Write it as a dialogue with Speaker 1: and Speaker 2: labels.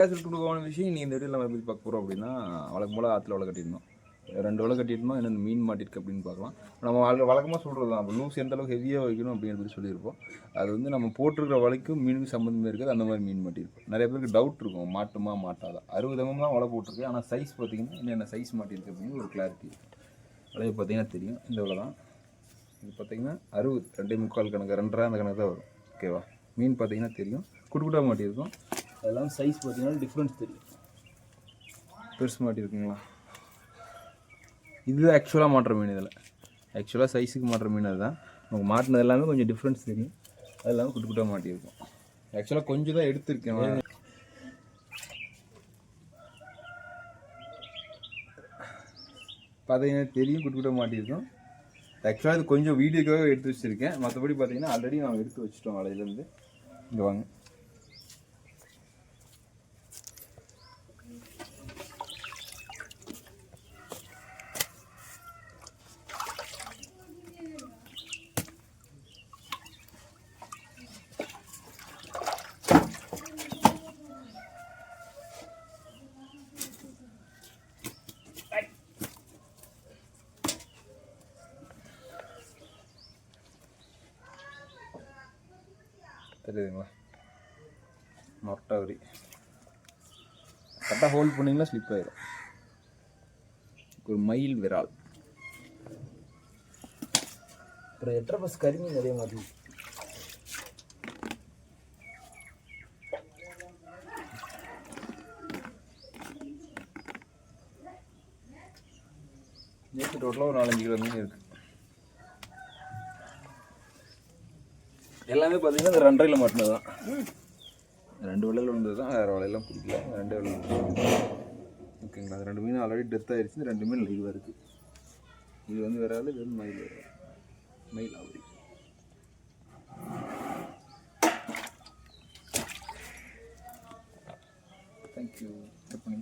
Speaker 1: கொடுக்கமான விஷயம் நீ இந்த வீடியோ நம்ம எப்படி பார்க்க போகிறோம் அப்படின்னா வழக்கம் போல் ஆற்றுல வலை கட்டிடணும் ரெண்டு வலை கட்டியிருந்தோம் என்னென்ன மீன் மாட்டிருக்கு அப்படின்னு பார்க்கலாம். நம்ம வழ வழக்கமாக சொல்கிறது தான் அப்போ லூஸ் எந்த அளவுக்கு ஹெவியாக வைக்கணும் அப்படின்னு சொல்லி சொல்லியிருப்போம். அது வந்து நம்ம போட்டிருக்கிற வலைக்கும் மீனுக்கும் சம்மந்தமே இருக்காது. அந்த மாதிரி மீன் மாட்டியிருக்கும் நிறைய பேருக்கு டவுட் இருக்கும். மாட்டுமா மாட்டாதா? அறுபது எம்எம் தான் வலை போட்டிருக்கு. ஆனால் சைஸ் பார்த்தீங்கன்னா என்னென்ன சைஸ் மாட்டியிருக்கு அப்படின்னு ஒரு கிளாரிட்டி இருக்குது வலையை பார்த்தீங்கன்னா தெரியும். இந்த வலை தான். இது பார்த்திங்கன்னா அறுபது ரெண்டே முக்கால் கணக்கு ரெண்டரை அந்த கணக்கு தான் வரும். ஓகேவா மீன் பார்த்தீங்கன்னா தெரியும். குடுக்குட்டா மாட்டியிருக்கும். அதெல்லாம் சைஸ் பார்த்தீங்கன்னா டிஃப்ரென்ஸ் தெரியும். பெருசு மாட்டியிருக்குங்களா இது ஆக்சுவலாக மாட்டுற மீன் இதில். ஆக்சுவலாக சைஸுக்கு மாட்டுற மீன் அதுதான். நமக்கு மாட்டினது எல்லாமே கொஞ்சம் டிஃப்ரென்ஸ் தெரியும். அது இல்லாமல் குட்டு குட்டாக மாட்டியிருக்கும். ஆக்சுவலாக கொஞ்சம் தான் எடுத்திருக்கேன் பார்த்தீங்கன்னா தெரியும் குட்டி குட்ட மாட்டியிருக்கோம். ஆக்சுவலாக இது கொஞ்சம் வீடியோக்காக எடுத்து வச்சுருக்கேன். மற்றபடி பார்த்தீங்கன்னா ஆல்ரெடி நாங்கள் எடுத்து வச்சுட்டோம் வலையிலேருந்து இங்கே வாங்க. தெரியுதுங்களா மொட்டவரி கரெக்டாக ஹோல்ட் பண்ணிங்கன்னா ஸ்லிப் ஆயிடும் ஒரு மயில் விரால். அப்புறம் எட்டரை பஸ் கரிமீன் நிறைய மாதிரி? நேற்று டோட்டலாக ஒரு நாலஞ்சு கிலோ மீன் இருக்குது எல்லாமே பார்த்தீங்கன்னா இந்த ரெண்டரையில் மாட்டினது தான் ரெண்டு வலையில் விழுந்தது தான் வேறு வலையெல்லாம் பிடிக்கல. ரெண்டு வலையில் ஓகேங்களா அது ரெண்டு மீன் ஆல்ரெடி டெத் ஆகிடுச்சு இந்த ரெண்டு மீன் லைவாக இருக்குது இது வந்து வேற ஆள் இது வந்து மயில் மயில் ஆகுது தேங்க்யூ கட் பண்ணி